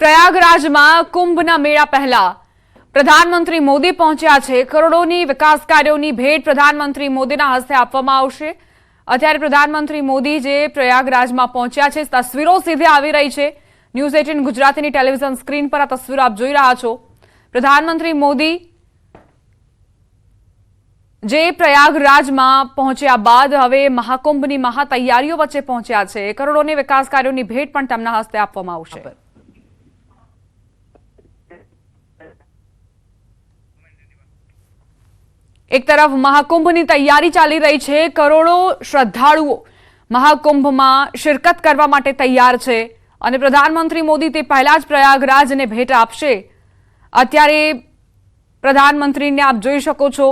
પ્રયાગરાજમાં કુંભના મેળા પહેલા પ્રધાનમંત્રી મોદી પહોંચ્યા છે. કરોડોની વિકાસ કાર્યોની ભેટ પ્રધાનમંત્રી મોદીના હસ્તે આપવામાં આવશે. અત્યારે પ્રધાનમંત્રી મોદી જે પ્રયાગરાજમાં પહોંચ્યા છે, તસવીરો સીધે આવી રહી છે. ન્યૂઝ એટીન ગુજરાતીની ટેલિવિઝન સ્ક્રીન પર આ તસવીરો આપ જોઈ રહ્યા છો. પ્રધાનમંત્રી મોદી જે પ્રયાગરાજમાં પહોંચ્યા બાદ હવે મહાકુંભની મહા તૈયારીઓ વચ્ચે પહોંચ્યા છે. કરોડોની વિકાસ કાર્યોની ભેટ પણ તેમના હસ્તે આપવામાં આવશે. એક તરફ મહાકુંભની તૈયારી ચાલી રહી છે, કરોડો શ્રદ્ધાળુઓ મહાકુંભમાં શિરકત કરવા માટે તૈયાર છે અને પ્રધાનમંત્રી મોદી તે પહેલા જ પ્રયાગરાજને ભેટ આપશે. અત્યારે પ્રધાનમંત્રીને આપ જોઈ શકો છો,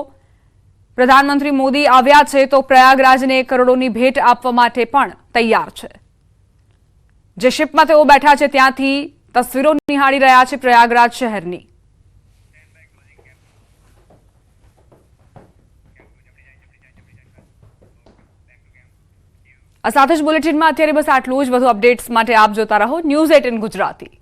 પ્રધાનમંત્રી મોદી આવ્યા છે તો પ્રયાગરાજને કરોડોની ભેટ આપવા માટે પણ તૈયાર છે. જે શિપમાં તેઓ બેઠા છે ત્યાંથી તસવીરો નિહાળી રહ્યા છે પ્રયાગરાજ શહેરની. આ સાથે જ બુલેટિનમાં અત્યારે બસ આટલું જ. વધુ અપડેટ્સ માટે આપ જોતા રહો ન્યૂઝ એટીન ગુજરાતી.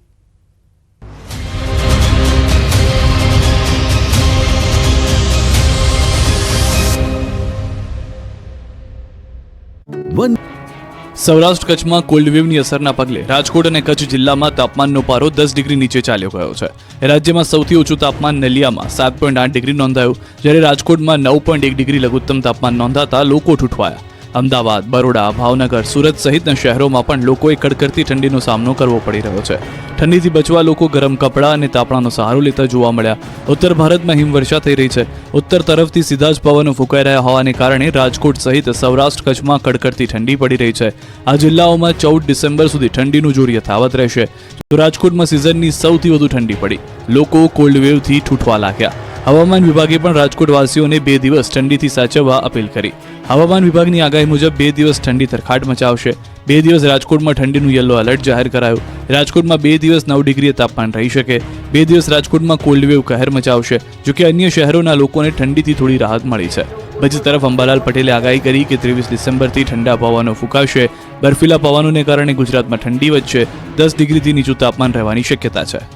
વન સૌરાષ્ટ્ર કચ્છમાં કોલ્ડ વેવની અસરના પગલે રાજકોટ અને કચ્છ જિલ્લામાં તાપમાનનો પારો દસ ડિગ્રી નીચે ચાલ્યો ગયો છે. રાજ્યમાં સૌથી ઓછું તાપમાન નલિયામાં સાત પોઈન્ટ આઠ ડિગ્રી નોંધાયું. જ્યારે રાજકોટમાં નવ પોઈન્ટ એક ડિગ્રી લઘુત્તમ તાપમાન નોંધાતા લોકો ઠૂઠવાયા. અમદાવાદ, બરોડા, ભાવનગર, સુરત સહિતના શહેરોમાં પણ લોકોએ કડકડતી ઠંડીનો સામનો કરવો પડી રહ્યો છે. ઠંડીથી બચવા લોકો ગરમ કપડાં અને તાપણાનો સહારો લેતા જોવા મળ્યા. ઉત્તર ભારતમાં હિમવર્ષા થઈ રહી છે. ઉત્તર તરફથી સીધા જ પવનો ફૂંકાઈ રહ્યા હોવાને કારણે રાજકોટ સહિત સૌરાષ્ટ્ર કચ્છમાં કડકડતી ઠંડી પડી રહી છે. આ જિલ્લાઓમાં ચૌદ ડિસેમ્બર સુધી ઠંડીનું જોર યથાવત રહેશે. તો રાજકોટમાં સિઝનની સૌથી વધુ ઠંડી પડી. લોકો કોલ્ડ વેવથી ઠૂઠવા લાગ્યા. હવામાન વિભાગે પણ રાજકોટવાસીઓને બે દિવસ ઠંડીથી સાચવવા અપીલ કરી. હવામાન વિભાગની આગાહી મુજબ બે દિવસ ઠંડી તરખાટ મચાવશે. બે દિવસ રાજકોટમાં ઠંડીનું યલો એલર્ટ જાહેર કરાયું. રાજકોટમાં બે દિવસ નવ ડિગ્રીએ તાપમાન રહી શકે. બે દિવસ રાજકોટમાં કોલ્ડ વેવ કહેર મચાવશે જોકે અન્ય શહેરોના લોકોને ઠંડીથી થોડી રાહત મળી છે. બીજી તરફ અંબાલાલ પટેલે આગાહી કરી કે ત્રેવીસ ડિસેમ્બરથી ઠંડા પવનો ફૂંકાશે. બર્ફીલા પવનોને કારણે ગુજરાતમાં ઠંડી વધશે. દસ ડિગ્રીથી નીચું તાપમાન રહેવાની શક્યતા છે.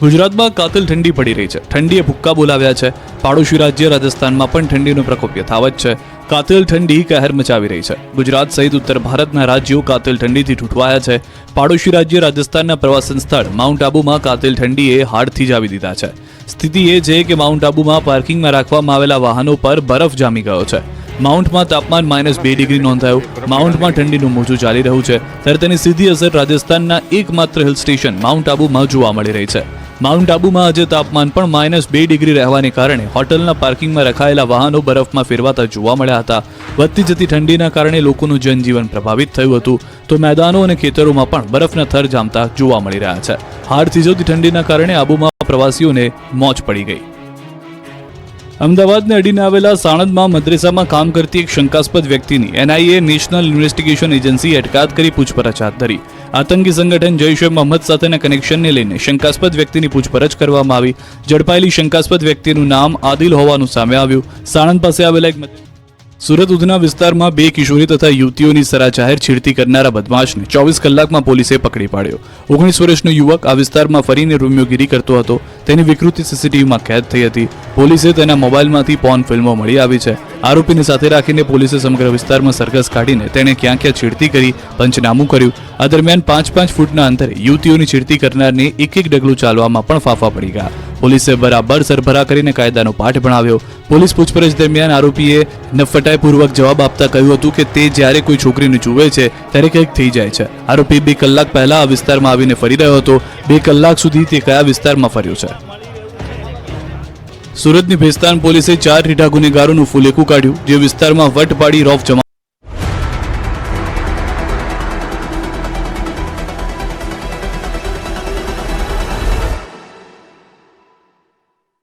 ગુજરાતમાં કાતિલ ઠંડી પડી રહી છે. ઠંડીએ ભુક્કા બોલાવ્યા છે. પાડોશી રાજ્ય રાજસ્થાનમાં પણ ઠંડીનો પ્રકોપ યથાવત છે. કાતિલ ઠંડી કહેર મચાવી રહી છે. ગુજરાત સહિત ઉત્તર ભારતના રાજ્યો કાતિલ ઠંડીથી ઠૂંઠવાયા છે. પાડોશી રાજ્ય રાજસ્થાનના પ્રવાસન સ્થળ માઉન્ટ આબુમાં કાતિલ ઠંડીએ હાડથી જ આવી દીધા છે. સ્થિતિ એ છે કે માઉન્ટ આબુમાં પાર્કિંગમાં રાખવામાં આવેલા વાહનો પર બરફ જામી ગયો છે. માઉન્ટમાં તાપમાન માઇનસ બે ડિગ્રી નોંધાયું. માઉન્ટમાં ઠંડીનું મોજું ચાલી રહ્યું છે. ત્યારે તેની સીધી અસર રાજસ્થાનના એકમાત્ર હિલ સ્ટેશન માઉન્ટ આબુમાં જોવા મળી રહી છે. માઉન્ટ આબુમાં આજે તાપમાન પણ માઇનસ બે ડિગ્રી રહેવાને કારણે હોટલના પાર્કિંગમાં રખાયેલા વાહનો બરફમાં ફેરવાતા જોવા મળ્યા હતા. વધતી જતી ઠંડીના કારણે લોકોનું જનજીવન પ્રભાવિત થયું હતું. તો મેદાનો અને ખેતરોમાં પણ બરફના થર જામતા જોવા મળી રહ્યા છે. હાડ થીજવતી ઠંડીના કારણે આબુમાં પ્રવાસીઓને મોજ પડી ગઈ. અમદાવાદને અડીને આવેલા સાણંદમાં મદ્રેસામાં કામ કરતી એક શંકાસ્પદ વ્યક્તિની એનઆઈએ નેશનલ ઇન્વેસ્ટિગેશન એજન્સી અટકાયત કરી પૂછપરછ હાથ ધરી. આતંકી સંગઠન જૈશ એ મોહમ્મદ સાથેના કનેક્શનને લઈને શંકાસ્પદ વ્યક્તિની પૂછપરછ કરવામાં આવી. ઝડપાયેલી શંકાસ્પદ વ્યક્તિનું નામ આદિલ હોવાનું સામે આવ્યું. સાણંદ પાસે આવેલા એક સુરત ઉધના વિસ્તારમાં બે કિશોરી તથા યુવતીઓની સરા જાહેર છેડતી કરનારા બદમાશને ચોવીસ કલાકમાં પોલીસે પકડી પાડ્યો. ઓગણીસ વર્ષનો યુવક આ વિસ્તારમાં ફરીને રૂમિયોગીરી કરતો હતો. તેની વિકૃતિ સીસીટીવીમાં કેદ થઈ હતી. પોલીસે તેના મોબાઈલમાંથી પોર્ન ફિલ્મો મળી આવી છે. આરોપીને સાથે રાખીને પોલીસે સમગ્ર વિસ્તારમાં સરઘસ કાઢીને તેણે ક્યાં ક્યાં છેડતી કરી પંચનામું કર્યું. આ દરમિયાન પાંચ પાંચ ફૂટના અંતરે યુવતીઓની છેડતી કરનારને એક એક ડગલું ચાલવામાં પણ ફાફા પડી ગયા. પોલીસે બરાબર સરભરા કરીને કાયદાનો પાઠ ભણાવ્યો. પોલીસ પૂછપરછ દરમિયાન આરોપીએ નફટાઈપૂર્વક જવાબ આપતા કહ્યું હતું કે તે જ્યારે કોઈ છોકરીને જુએ છે, ત્યારે કંઈક થઈ જાય છે. આરોપી બે કલાક પહેલા આ વિસ્તારમાં આવીને ફરી રહ્યો હતો. બે કલાક સુધી તે કયા વિસ્તારમાં ફર્યો છે? સુરતની ભેસ્તાન પોલીસે ચાર રીઢા ગુનેગારોનું ફુલેકું કાઢ્યું જે વિસ્તારમાં વટ પાડી રોફ જમા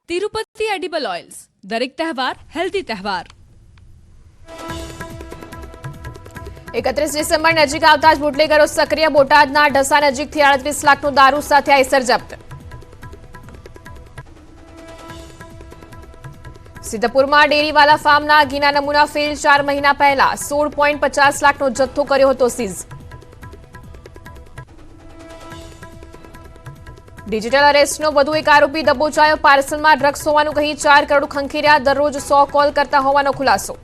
તિરુપતિ એડિબલ ઓઇલ્સ દરેક તહેવાર હેલ્ધી તહેવાર. એકત્રીસ ડિસેમ્બર નજીક આવતા જ બુટલેગરો સક્રિય બોટાદના ઢસા નજીકથી આડત્રીસ લાખનું દારૂ સાથે આઈસર જપ્ત. સિદ્ધપુરમાં ડેરીવાલા ફાર્મના ઘીના નમૂના ફેલ ચાર મહિના પહેલા સોળ પોઈન્ટ પચાસ લાખનો જથ્થો કર્યો હતો સીઝ. ડિજિટલ અરેસ્ટનો વધુ એક આરોપી દબોચાયો પાર્સલમાં ડ્રગ્સ હોવાનું કહી ચાર કરોડ ખંખેર્યા દરરોજ સો કોલ કરતા હોવાનો ખુલાસો.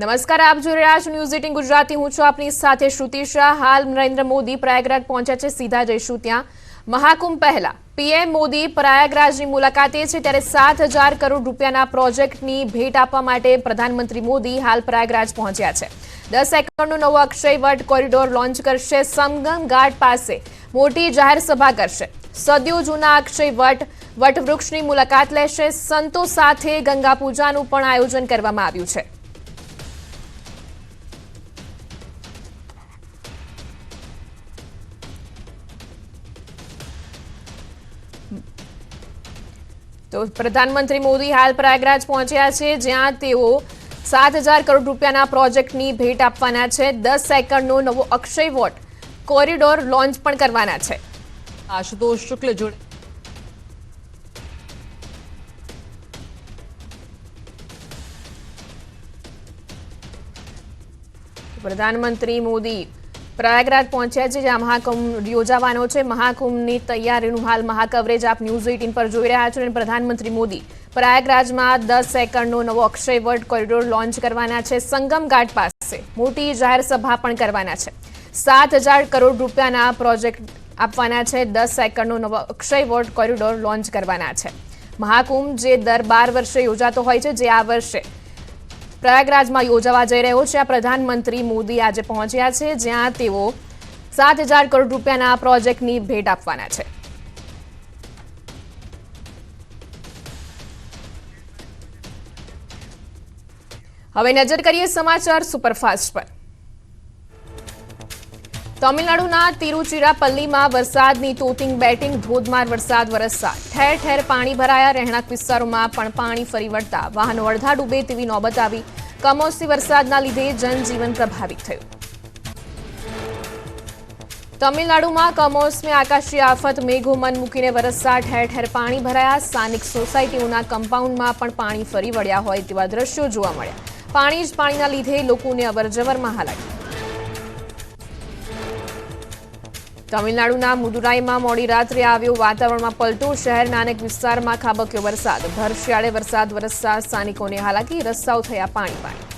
નમસ્કાર, આપ જોઈ રહ્યા છો ન્યૂઝ એટીન ગુજરાતી. હું છું આપની સાથે શ્રુતિ શાહ. હાલ નરેન્દ્ર મોદી પ્રયાગરાજ પહોંચ્યા છે. સીધા જઈશું ત્યાં. મહાકુંભ પહેલા પીએમ મોદી પ્રયાગરાજની મુલાકાતે છે ત્યારે સાત હજાર કરોડ રૂપિયાના પ્રોજેક્ટની ભેટ આપવા માટે પ્રધાનમંત્રી મોદી હાલ પ્રયાગરાજ પહોંચ્યા છે. દસ એકરનો નવો અક્ષય વટ કોરિડોર લોન્ચ કરશે. સમગમ ઘાટ પાસે મોટી જાહેર સભા કરશે. સદીઓ જૂના અક્ષય વટ, વટવૃક્ષની મુલાકાત લેશે. સંતો સાથે ગંગા પૂજાનું પણ આયોજન કરવામાં આવ્યું છે. તો પ્રધાનમંત્રી મોદી હાલ પ્રયાગરાજ પહોંચ્યા છે જ્યાં તેઓ સાત હજાર કરોડ રૂપિયાના પ્રોજેક્ટની ભેટ આપવાના છે. દસ સેકન્ડનો નવો અક્ષય વોટ કોરિડોર લોન્ચ પણ કરવાના છે. આશુતોષ શુક્લ જોડે. પ્રધાનમંત્રી મોદી પ્રયાગરાજ પહોંચ્યા છે, જ્યાં મહાકુંભ યોજાવાનો છે. મહાકુંભની તૈયારીનું હાલ મહાકવરેજ આપ ન્યૂઝ એટીન પર જોઈ રહ્યા છો અને પ્રધાનમંત્રી મોદી પ્રયાગરાજમાં દસ એકરનો નવો અક્ષય વટ કોરિડોર લોન્ચ કરવાના છે. સંગમ ઘાટ પાસે મોટી જાહેર સભા પણ કરવાના છે. સાત હજાર કરોડ રૂપિયાના પ્રોજેક્ટ આપવાના છે. દસ એકરનો નવો અક્ષય વટ કોરિડોર લોન્ચ કરવાના છે. મહાકુંભ જે દર બાર વર્ષે યોજાતો હોય છે, જે આ વર્ષે પ્રયાગરાજમાં યોજાવા જઈ રહ્યો છે. આ પ્રધાનમંત્રી મોદી આજે પહોંચ્યા છે, જ્યાં તેઓ સાત હજાર કરોડ રૂપિયાના પ્રોજેક્ટની ભેટ આપવાના છે. હવે નજર કરીએ સમાચાર સુપરફાસ્ટ પર. તમિલનાડુના તિરુચિરાપલ્લીમાં વરસાદની તોતિંગ, બેટિંગ, ધોધમાર વરસાદ વરસતા ઠેર ઠેર પાણી ભરાયા. રહેણાંક વિસ્તારોમાં પણ પાણી ફરી વળતા. વાહનો અડધા ડૂબે તેવી નોબત આવી. કમોસમી વરસાદના લીધે જનજીવન પ્રભાવિત થયું. તમિલનાડુમાં કમોસમી આકાશી આફત મેઘો મન મૂકીને વરસતા ઠેર ઠેર પાણી ભરાયા. સ્થાનિક સોસાયટીઓના કમ્પાઉન્ડમાં પણ પાણી ફરી વળ્યા હોય તેવા દ્રશ્યો જોવા મળ્યા. પાણી જ પાણીના લીધે લોકોને અવરજવરમાં હાલાકી. તમિલનાડુના મુદુરાઈમાં મોડી રાત્રે આવ્યો વાતાવરણમાં પલટો. શહેરના અનેક વિસ્તારમાં ખાબક્યો વરસાદ. ભરશિયાળે વરસાદ વરસતા સ્થાનિકોને હાલાકી, રસ્તાઓ થયા પાણી પાણી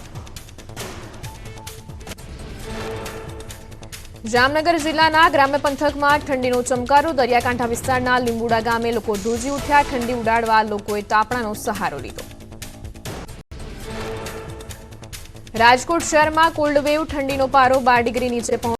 જામનગર જિલ્લાના ગ્રામ્ય પંથકમાં ઠંડીનો ચમકારો. દરિયાકાંઠા વિસ્તારના લીંબુડા ગામે લોકો ધ્રુજી ઉઠ્યા. ઠંડી ઉડાડવા લોકોએ તાપણાનો સહારો લીધો. રાજકોટ શહેરમાં કોલ્ડ વેવ ઠંડીનો પારો બાર ડિગ્રી નીચે પહોંચ્યો